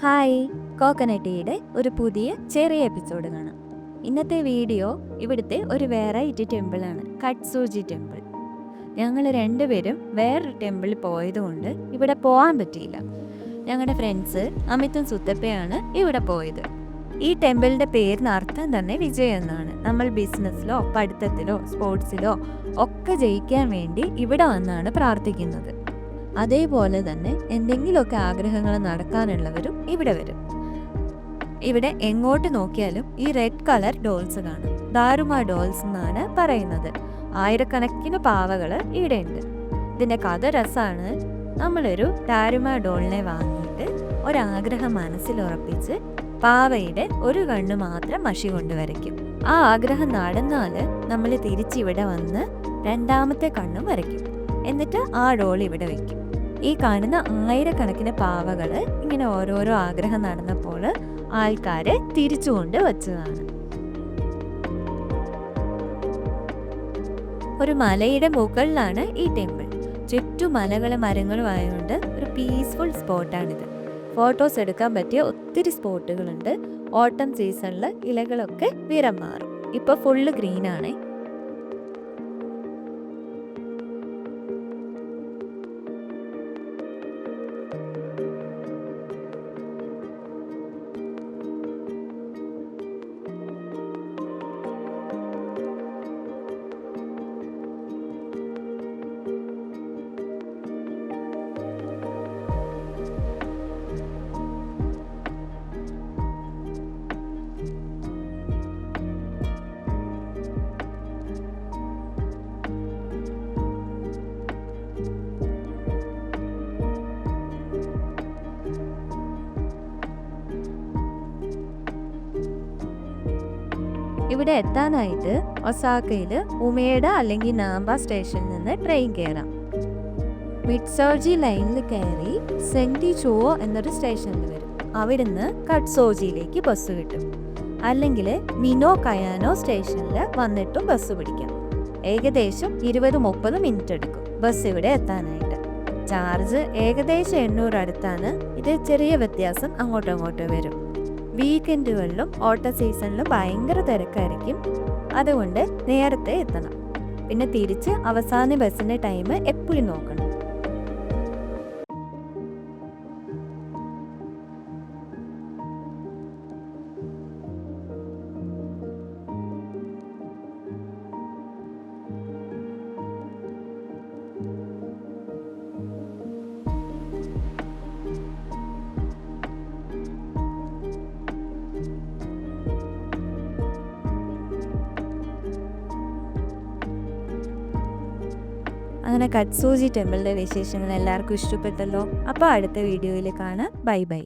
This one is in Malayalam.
ഹായ് കോക്കനട്ടിയുടെ ഒരു പുതിയ ചെറിയ എപ്പിസോഡ് കാണാം. ഇന്നത്തെ വീഡിയോ ഇവിടുത്തെ ഒരു വെറൈറ്റി ടെമ്പിളാണ് കട്സൂജി ടെമ്പിൾ ഞങ്ങൾ രണ്ടുപേരും വേറൊരു ടെമ്പിളിൽ പോയതുകൊണ്ട് ഇവിടെ പോകാൻ പറ്റിയില്ല. ഞങ്ങളുടെ ഫ്രണ്ട്സ് അമിതും സുത്തപ്പയാണ് ഇവിടെ പോയത്. ഈ ടെമ്പിളിന്റെ പേരിന് അർത്ഥം തന്നെ വിജയം എന്നാണ്. നമ്മൾ ബിസിനസ്സിലോ പഠിത്തത്തിലോ സ്പോർട്സിലോ ഒക്കെ ജയിക്കാൻ വേണ്ടി ഇവിടെ വന്നാണ് പ്രാർത്ഥിക്കുന്നത്. അതേപോലെ തന്നെ എന്തെങ്കിലുമൊക്കെ ആഗ്രഹങ്ങൾ നടക്കാനുള്ളവരും ഇവിടെ വരും. ഇവിടെ എങ്ങോട്ട് നോക്കിയാലും ഈ റെഡ് കളർ ഡോൾസ് കാണും. ദാരുമ ഡോൾസ് എന്നാണ് പറയുന്നത്. ആയിരക്കണക്കിന് പാവകൾ ഇവിടെ ഉണ്ട് ഇതിന്റെ കഥ രസമാണ് നമ്മളൊരു ദാരുമ ഡോളിനെ വാങ്ങിയിട്ട് ഒരാഗ്രഹം മനസ്സിൽ ഉറപ്പിച്ച് പാവയുടെ ഒരു കണ്ണ് മാത്രം മഷി കൊണ്ട് വരയ്ക്കും. ആ ആഗ്രഹം നടന്നാൽ നമ്മൾ തിരിച്ചിവിടെ വന്ന് രണ്ടാമത്തെ കണ്ണും വരയ്ക്കും. എന്നിട്ട് ആ ഡോൾ ഇവിടെ വെക്കും. ഈ കാണുന്ന ആയിരക്കണക്കിന് പാവകൾ ഇങ്ങനെ ഓരോരോ ആഗ്രഹം നടന്നപ്പോൾ ആൾക്കാരെ തിരിച്ചുകൊണ്ട് വച്ചതാണ്. ഒരു മലയുടെ മുകളിലാണ് ഈ ടെമ്പിൾ. ചുറ്റും മലകളും മരങ്ങളും ആയതുകൊണ്ട് ഒരു പീസ്ഫുൾ സ്പോട്ടാണിത് ഫോട്ടോസ് എടുക്കാൻ പറ്റിയ ഒത്തിരി സ്പോട്ടുകളുണ്ട് ഓട്ടം സീസണിൽ ഇലകളൊക്കെ വിരം മാറും ഇപ്പൊ ഫുള്ള് ഗ്രീൻ ഇവിടെ എത്താനായിട്ട് ഒസാക്കയിൽ ഉമേഡ അല്ലെങ്കിൽ നാമ്പ സ്റ്റേഷനിൽ നിന്ന് ട്രെയിൻ കയറാം. മിഡ്സോജി ലൈനിൽ കയറി സെന്റി ചുവോ എന്നൊരു സ്റ്റേഷനിൽ വരും. അവിടുന്ന് കട്സോജിയിലേക്ക് ബസ് കിട്ടും. അല്ലെങ്കിൽ മിനോ കയാനോ സ്റ്റേഷനിൽ വന്നിട്ടും ബസ് പിടിക്കാം. ഏകദേശം ഇരുപത് മുപ്പത് മിനിറ്റ് എടുക്കും ബസ് ഇവിടെ എത്താനായിട്ട്. ചാർജ് ഏകദേശം എണ്ണൂറ് അടുത്താണ്. ഇത് ചെറിയ വ്യത്യാസം അങ്ങോട്ടും ഇങ്ങോട്ടും വരും. വീക്കെൻഡുകളിലും ഓട്ട സീസണിലും ഭയങ്കര തിരക്കായിരിക്കും. അതുകൊണ്ട് നേരത്തെ എത്തണം. പിന്നെ തിരിച്ച് അവസാന ബസ്സിന്റെ ടൈം എപ്പോഴും നോക്കണം. അങ്ങനെ കട്സൂജി ടെമ്പിളിന്റെ വിശേഷങ്ങൾ എല്ലാവർക്കും ഇഷ്ടപ്പെട്ടല്ലോ. അപ്പോൾ അടുത്ത വീഡിയോയിൽ കാണാം. Bye bye.